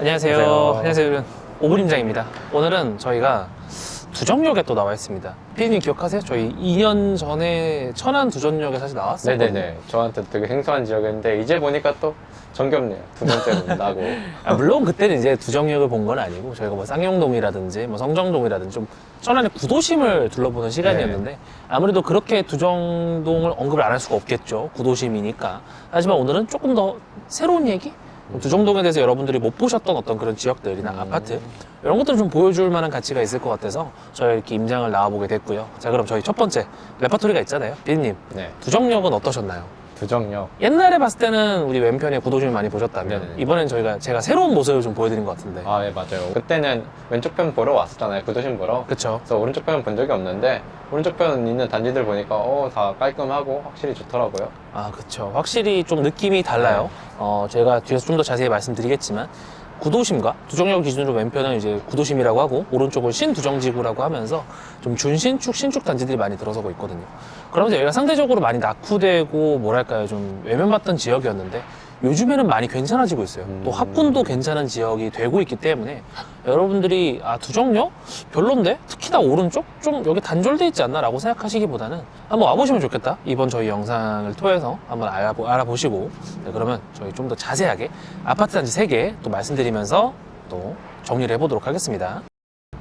안녕하세요. 안녕하세요. 안녕하세요. 오브림장입니다. 오늘은 저희가 두정역에 또 나와 있습니다. 피디님 기억하세요? 저희 2년 전에 천안 두정역에 사실 나왔었거든요. 네네네. 저한테 되게 생소한 지역이었는데 이제 보니까 또 정겹네요. 두 번째로 나고. 아, 물론 그때는 이제 두정역을 본 건 아니고 저희가 뭐 쌍용동이라든지 뭐 성정동이라든지 좀 천안의 구도심을 둘러보는 시간이었는데 아무래도 그렇게 두정동을 언급을 안 할 수가 없겠죠. 구도심이니까. 하지만 오늘은 조금 더 새로운 얘기? 두정동에 대해서 여러분들이 못 보셨던 어떤 그런 지역들이나 아파트 이런 것들을 좀 보여줄 만한 가치가 있을 것 같아서 저희 이렇게 임장을 나와보게 됐고요. 자 그럼 저희 첫 번째 레파토리가 있잖아요. 비디님 네. 두정역은 어떠셨나요? 두정역. 옛날에 봤을 때는 우리 왼편에 구도심을 많이 보셨다면 네네. 이번엔 저희가 제가 새로운 모습을 좀 보여드린 것 같은데 아, 네, 맞아요. 그때는 왼쪽 편 보러 왔었잖아요. 구도심 보러. 그쵸 그래서 오른쪽 편은 본 적이 없는데 오른쪽 편 있는 단지들 보니까 어, 다 깔끔하고 확실히 좋더라고요. 아 그쵸 확실히 좀 느낌이 달라요 네. 어 제가 뒤에서 좀 더 자세히 말씀드리겠지만 구도심과 두정역 기준으로 왼편은 이제 구도심이라고 하고 오른쪽은 신두정지구라고 하면서 좀 준신축 신축 단지들이 많이 들어서고 있거든요. 그러면서 여기가 상대적으로 많이 낙후되고 뭐랄까요? 좀 외면받던 지역이었는데 요즘에는 많이 괜찮아지고 있어요. 음. 또 합군도 괜찮은 지역이 되고 있기 때문에 여러분들이 아 두정역 별론데? 특히나 오른쪽? 좀 여기 단절돼 있지 않나 라고 생각하시기보다는 한번 와보시면 좋겠다. 이번 저희 영상을 통해서 한번 알아보, 알아보시고 네, 그러면 저희 좀 더 자세하게 아파트 단지 3개 또 말씀드리면서 또 정리를 해보도록 하겠습니다.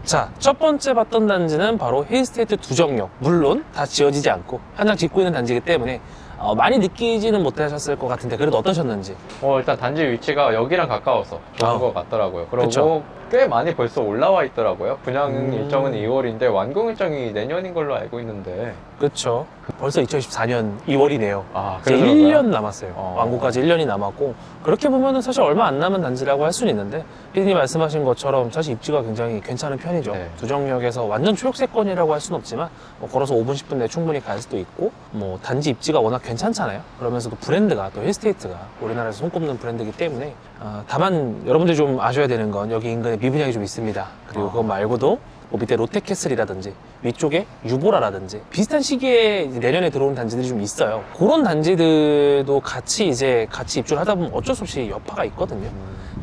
자, 첫 번째 봤던 단지는 바로 힐스테이트 두정역. 물론 다 지어지지 않고 현장 짓고 있는 단지이기 때문에 어, 많이 느끼지는 못하셨을 것 같은데 그래도 어떠셨는지. 어, 일단 단지 위치가 여기랑 가까워서 좋은 아. 것 같더라고요. 그리고 그쵸. 꽤 많이 벌써 올라와 있더라고요. 분양 음. 일정은 2월인데 완공 일정이 내년인 걸로 알고 있는데. 그렇죠. 벌써 2024년 2월이네요. 아, 이제 그래서 1년 그런가요? 남았어요. 어. 완공까지 1년이 남았고 그렇게 보면은 사실 얼마 안 남은 단지라고 할 수는 있는데 피디님 말씀하신 것처럼 사실 입지가 굉장히 괜찮은 편이죠. 네. 두정역에서 완전 초역세권이라고 할 수는 없지만 뭐 걸어서 5분 10분 내에 충분히 갈 수도 있고 뭐 단지 입지가 워낙 괜찮잖아요. 그러면서도 브랜드가 또 힐스테이트가 우리나라에서 손꼽는 브랜드이기 때문에 어, 다만 여러분들이 좀 아셔야 되는 건 여기 인근에 미분양이 좀 있습니다. 그리고 아. 그것 말고도 뭐 밑에 롯데캐슬이라든지 위쪽에 유보라라든지 비슷한 시기에 이제 내년에 들어온 단지들이 좀 있어요. 그런 단지들도 같이 이제 같이 입주를 하다 보면 어쩔 수 없이 여파가 있거든요.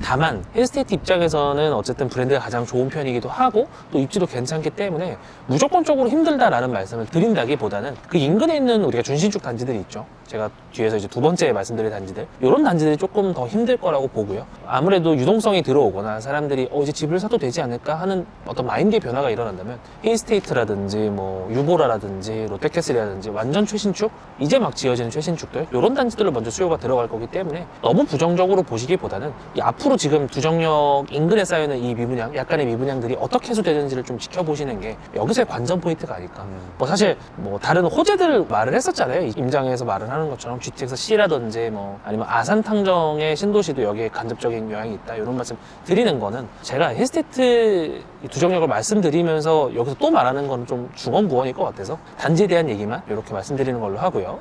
다만 힐스테이트 입장에서는 어쨌든 브랜드가 가장 좋은 편이기도 하고 또 입지도 괜찮기 때문에 무조건적으로 힘들다라는 말씀을 드린다기보다는 그 인근에 있는 우리가 준신축 단지들이 있죠. 제가 뒤에서 이제 두 번째 말씀드릴 단지들 이런 단지들이 조금 더 힘들 거라고 보고요. 아무래도 유동성이 들어오거나 사람들이 어 이제 집을 사도 되지 않을까 하는 어떤 마인드의 변화가 일어난다면 힐스테이트라든지 뭐 유보라라든지 롯데캐슬이라든지 완전 최신축 이제 막 지어지는 최신축들 이런 단지들로 먼저 수요가 들어갈 거기 때문에 너무 부정적으로 보시기보다는 이 앞으로 지금 두정역 인근에 쌓여있는 이 미분양 약간의 미분양들이 어떻게 해소되는지를 좀 지켜보시는 게 여기서의 관전 포인트가 아닐까. 음. 뭐 사실 뭐 다른 호재들 말을 했었잖아요. 임장에서 말을 하는 것처럼 GTX C라든지 뭐 아니면 아산 탕정의 신도시도 여기에 간접적인 영향이 있다. 이런 말씀 드리는 거는 제가 힐스테이트 이 두정역을 말씀드리면서 여기서 또 말하는 거는 좀 중언부언일 것 같아서 단지에 대한 얘기만 이렇게 말씀드리는 걸로 하고요.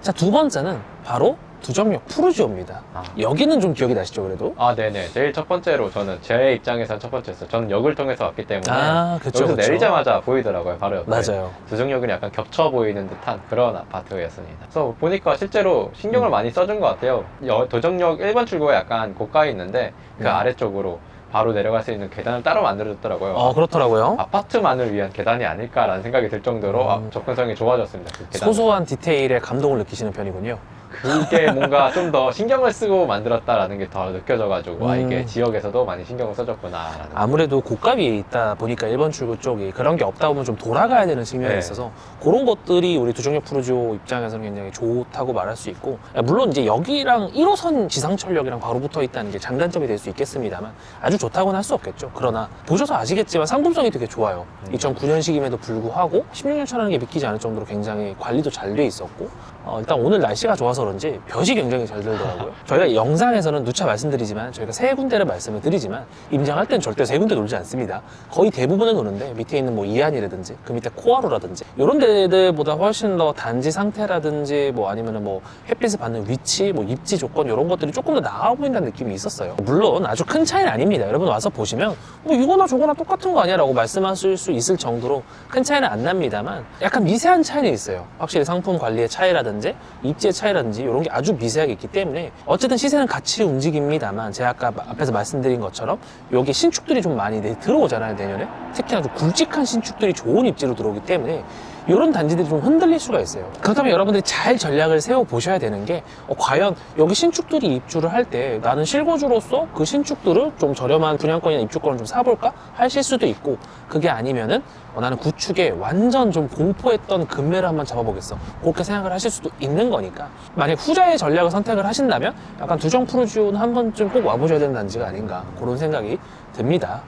자 두 번째는 바로 두정역 푸르지오입니다 아. 여기는 좀 기억이 나시죠 그래도? 아, 네네. 제일 첫 번째로 저는 제 입장에서 첫 번째였어요. 저는 역을 통해서 왔기 때문에 아 그쵸 여기서 그쵸 내리자마자 보이더라고요. 바로 옆에. 맞아요 두정역은 약간 겹쳐 보이는 듯한 그런 아파트였습니다. 그래서 보니까 실제로 신경을 음. 많이 써준 것 같아요. 여- 도정역 1번 출구가 약간 고가에 있는데 그 네. 아래쪽으로 바로 내려갈 수 있는 계단을 따로 만들어줬더라고요. 어 그렇더라고요 아파트만을 위한 계단이 아닐까라는 생각이 들 정도로 음. 아, 접근성이 좋아졌습니다. 그. 소소한 디테일에 감동을 느끼시는 편이군요 그게 뭔가 좀 더 신경을 쓰고 만들었다라는 게 더 느껴져가지고 아 음. 이게 지역에서도 많이 신경을 써줬구나라는. 아무래도 고가 위에 있다 보니까 1번 출구 쪽이 그런 게 없다 보면 좀 돌아가야 되는 측면이 네. 있어서 그런 것들이 우리 두정역 푸르지오 입장에서는 굉장히 좋다고 말할 수 있고 물론 이제 여기랑 1호선 지상철역이랑 바로 붙어 있다는 게 장단점이 될 수 있겠습니다만 아주 좋다고는 할 수 없겠죠. 그러나 보셔서 아시겠지만 상품성이 되게 좋아요. 음. 2009년식임에도 불구하고 16년 차라는 게 믿기지 않을 정도로 굉장히 관리도 잘 돼 있었고 어, 일단 오늘 날씨가 좋아서 그런지 볕이 굉장히 잘 들더라고요. 저희가 영상에서는 누차 말씀드리지만 저희가 세 군데를 말씀을 드리지만 임장할 땐 절대 세 군데 놀지 않습니다. 거의 대부분은 노는데 밑에 있는 뭐 이안이라든지 그 밑에 코아로라든지 이런 데들보다 훨씬 더 단지 상태라든지 뭐 아니면은 뭐 햇빛을 받는 위치, 뭐 입지 조건 이런 것들이 조금 더 나아 보인다는 느낌이 있었어요. 물론 아주 큰 차이는 아닙니다. 여러분 와서 보시면 뭐 이거나 저거나 똑같은 거 아니야라고 말씀하실 수 있을 정도로 큰 차이는 안 납니다만 약간 미세한 차이는 있어요. 확실히 상품 관리의 차이라든지 입지의 차이라든지 한다든지 이런 게 아주 미세하게 있기 때문에 어쨌든 시세는 같이 움직입니다만 제가 아까 앞에서 말씀드린 것처럼 여기 신축들이 좀 많이 내- 들어오잖아요 내년에. 특히나 좀 굵직한 신축들이 좋은 입지로 들어오기 때문에 이런 단지들이 좀 흔들릴 수가 있어요. 그렇다면 여러분들이 잘 전략을 세워 보셔야 되는 게 어, 과연 여기 신축들이 입주를 할 때 나는 실거주로서 그 신축들을 좀 저렴한 분양권이나 입주권을 좀 사볼까 하실 수도 있고 그게 아니면은 어, 나는 구축에 완전 좀 공포했던 금매를 한번 잡아보겠어. 그렇게 생각을 하실 수도 있는 거니까 만약 후자의 전략을 선택을 하신다면 약간 두정 프로지오는 한 번쯤 꼭 와보셔야 되는 단지가 아닌가 그런 생각이 듭니다.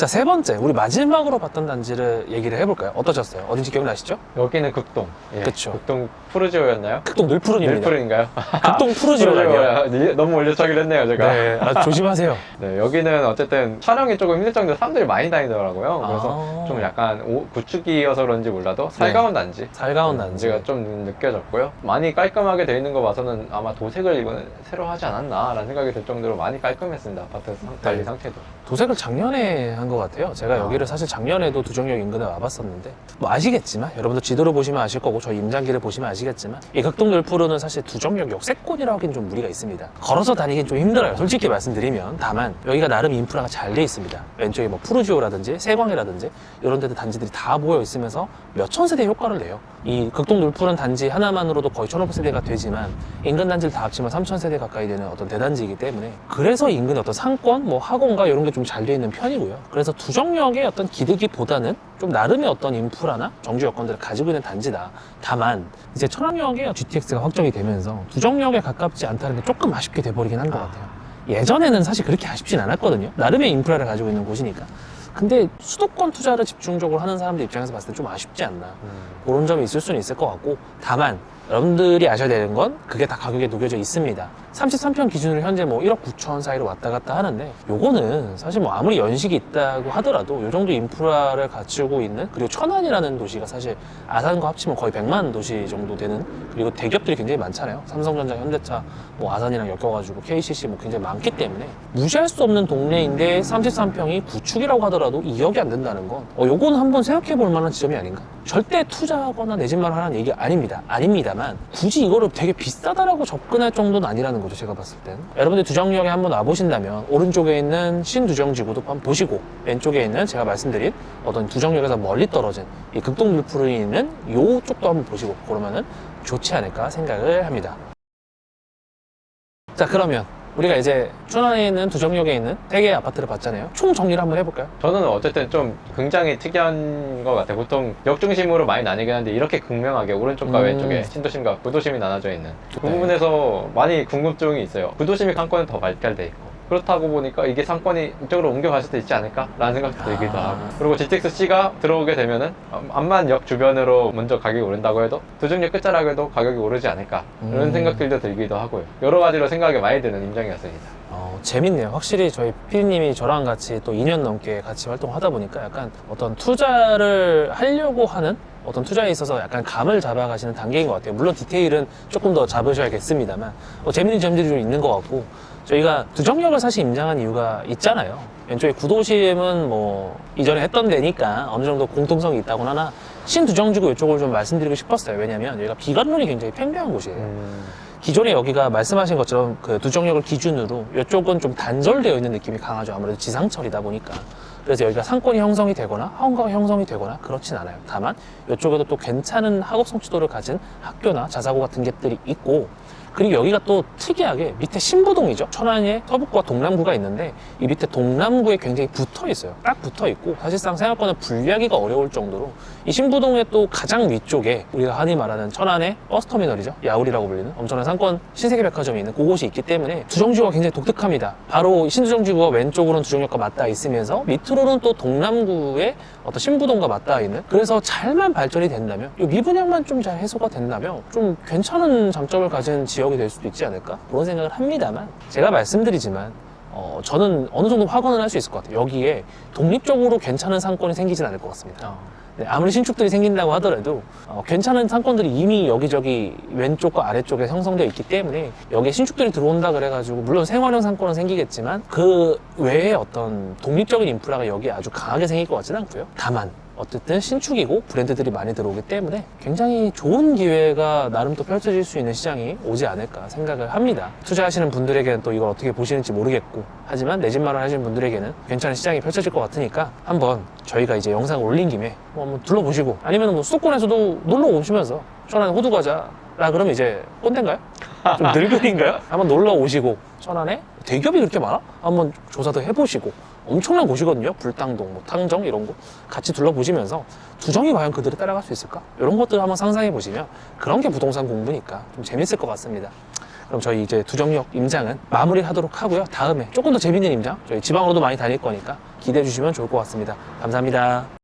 자, 세 번째, 우리 마지막으로 봤던 단지를 얘기를 해볼까요? 어떠셨어요? 어딘지 기억나시죠? 여기는 극동. 예, 그쵸. 극동 푸르지오였나요? 극동 늘푸른입니다. 늘푸른인가요? 극동 푸르지오라고요. 푸르지오야. 너무 올려차기를 했네요, 제가. 네, 아, 조심하세요. 네, 여기는 어쨌든 촬영이 조금 힘들 정도로 사람들이 많이 다니더라고요. 그래서 아. 네. 좀 약간 오- 구축이어서 그런지 몰라도 살가운 단지. 살가운 단지. 단지가 좀 느껴졌고요. 많이 깔끔하게 돼 있는 거 봐서는 아마 도색을 이거는 새로 하지 않았나라는 생각이 들 정도로 많이 깔끔했습니다. 아파트 상- 관리 네. 상태도. 도색을 작년에 한것 같아요. 제가 아. 여기를 사실 작년에도 두정역 인근에 와봤었는데 뭐 아시겠지만 여러분들 지도를 보시면 아실 거고 저희 임장기를 보시면 아시겠지만 이 극동 늘푸르는 사실 두정역 역세권이라고 하기엔 좀 무리가 있습니다. 걸어서 다니긴 좀 힘들어요. 솔직히 말씀드리면 다만 여기가 나름 인프라가 잘 돼 있습니다. 왼쪽에 뭐 푸르지오라든지 세광이라든지 이런 데들 단지들이 다 모여 있으면서 몇천 세대 효과를 내요. 이 극동 늘푸른 단지 하나만으로도 거의 1500세대가 되지만 인근 단지를 다 합치면 3000세대 가까이 되는 어떤 대단지이기 때문에 그래서 인근의 어떤 상권, 뭐 학원가 이런 게 좀 잘 돼 있는 편이고요. 그래서 두정역의 어떤 기대기보다는 좀 나름의 어떤 인프라나 정주 여건들을 가지고 있는 단지다. 다만 이제 천왕역에 GTX가 확정이 되면서 두정역에 가깝지 않다는 게 조금 아쉽게 돼버리긴 한것 아. 같아요. 예전에는 사실 그렇게 아쉽진 않았거든요. 나름의 인프라를 가지고 있는 곳이니까. 근데 수도권 투자를 집중적으로 하는 사람들 입장에서 봤을 때 좀 아쉽지 않나. 그런 점이 있을 수는 있을 것 같고 다만 여러분들이 아셔야 되는 건 그게 다 가격에 녹여져 있습니다. 33평 기준으로 현재 뭐 1억 9천 사이로 왔다 갔다 하는데 요거는 사실 뭐 아무리 연식이 있다고 하더라도 요 정도 인프라를 갖추고 있는 그리고 천안이라는 도시가 사실 아산과 합치면 거의 100만 도시 정도 되는 그리고 대기업들이 굉장히 많잖아요. 삼성전자 현대차 뭐 아산이랑 엮여가지고 KCC 뭐 굉장히 많기 때문에 무시할 수 없는 동네인데 33평이 구축이라고 하더라도 2억이 안 된다는 건 어, 요건 한번 생각해 볼 만한 지점이 아닌가 절대 투자하거나 내 집만 하라는 얘기 아닙니다. 아닙니다만 굳이 이거를 되게 비싸다라고 접근할 정도는 아니라는 거죠 제가 봤을 땐 여러분들 두정역에 한번 와보신다면 오른쪽에 있는 신두정지구도 한번 보시고 왼쪽에 있는 제가 말씀드린 어떤 두정역에서 멀리 떨어진 이 극동물푸르에 있는 요 쪽도 한번 보시고 그러면은 좋지 않을까 생각을 합니다. 자 그러면 우리가 이제 춘안에 있는 두정역에 있는 세 개의 아파트를 봤잖아요 총 정리를 한번 해볼까요? 저는 어쨌든 좀 굉장히 특이한 것 같아요. 보통 역 중심으로 많이 나뉘긴 하는데 이렇게 극명하게 오른쪽과 음. 왼쪽에 신도심과 부도심이 나눠져 있는 그 네. 부분에서 많이 궁금증이 있어요. 부도심이 상권은 더 발달돼 있고 그렇다고 보니까 이게 상권이 이쪽으로 옮겨갈 수도 있지 않을까라는 생각도 들기도 아. 하고 그리고 GTX-C가 들어오게 되면은 암만역 주변으로 먼저 가격이 오른다고 해도 두중역 끝자락에도 가격이 오르지 않을까 이런 음. 생각들도 들기도 하고요. 여러 가지로 생각이 많이 드는 임장이었습니다. 어, 재밌네요. 확실히 저희 피디님이 저랑 같이 또 2년 넘게 같이 활동하다 보니까 약간 어떤 투자를 하려고 하는 어떤 투자에 있어서 약간 감을 잡아가시는 단계인 것 같아요. 물론 디테일은 조금 더 잡으셔야겠습니다만 어, 재밌는 점들이 좀 있는 것 같고 저희가 두정역을 사실 임장한 이유가 있잖아요. 왼쪽에 구도심은 뭐 이전에 했던 데니까 어느 정도 공통성이 있다고 하나 신두정지구 이쪽을 좀 말씀드리고 싶었어요. 왜냐면 여기가 비관론이 굉장히 팽배한 곳이에요. 기존에 여기가 말씀하신 것처럼 그 두정역을 기준으로 이쪽은 좀 단절되어 있는 느낌이 강하죠. 아무래도 지상철이다 보니까. 그래서 여기가 상권이 형성이 되거나 학원가가 형성이 되거나 그렇진 않아요. 다만 이쪽에도 또 괜찮은 학업 성취도를 가진 학교나 자사고 같은 것들이 있고 그리고 여기가 또 특이하게 밑에 신부동이죠. 천안에 서북구와 동남구가 있는데 이 밑에 동남구에 굉장히 붙어 있어요. 딱 붙어 있고 사실상 생각보다 분리하기가 어려울 정도로 이 신부동의 또 가장 위쪽에 우리가 흔히 말하는 천안의 버스터미널이죠. 야울이라고 불리는 엄청난 상권 신세계백화점이 있는 그곳이 있기 때문에 두정지구가 굉장히 독특합니다. 바로 신두정지구가 왼쪽으로는 두정역과 맞닿아 있으면서 밑으로는 또 동남구의 어떤 신부동과 맞닿아 있는 그래서 잘만 발전이 된다면 이 미분양만 좀 잘 해소가 된다면 좀 괜찮은 장점을 가진 지 역이 될 수도 있지 않을까 그런 생각을 합니다만 제가 말씀드리지만 어, 저는 어느 정도 확언을 할 수 있을 것 같아요. 여기에 독립적으로 괜찮은 상권이 생기진 않을 것 같습니다. 네, 아무리 신축들이 생긴다고 하더라도 어, 괜찮은 상권들이 이미 여기저기 왼쪽과 아래쪽에 형성되어 있기 때문에 여기에 신축들이 들어온다 그래가지고 물론 생활형 상권은 생기겠지만 그 외에 어떤 독립적인 인프라가 여기에 아주 강하게 생길 것 같지는 않고요. 다만 어쨌든 신축이고 브랜드들이 많이 들어오기 때문에 굉장히 좋은 기회가 나름 또 펼쳐질 수 있는 시장이 오지 않을까 생각을 합니다. 투자하시는 분들에게는 또 이걸 어떻게 보시는지 모르겠고 하지만 내 집 마련 하시는 분들에게는 괜찮은 시장이 펼쳐질 것 같으니까 한번 저희가 이제 영상을 올린 김에 뭐 한번 둘러보시고 아니면 뭐 수도권에서도 놀러 오시면서 천안에 호두 과자 라 그러면 이제 꼰대인가요? 좀 늙은인가요? 한번 놀러 오시고 천안에 대기업이 그렇게 많아? 한번 조사도 해보시고 엄청난 곳이거든요. 불당동, 뭐 탕정 이런 거 같이 둘러보시면서 두정이 과연 그들을 따라갈 수 있을까? 이런 것들 한번 상상해 보시면 그런 게 부동산 공부니까 좀 재밌을 것 같습니다. 그럼 저희 이제 두정역 임장은 마무리하도록 하고요. 다음에 조금 더 재밌는 임장 저희 지방으로도 많이 다닐 거니까 기대해 주시면 좋을 것 같습니다. 감사합니다.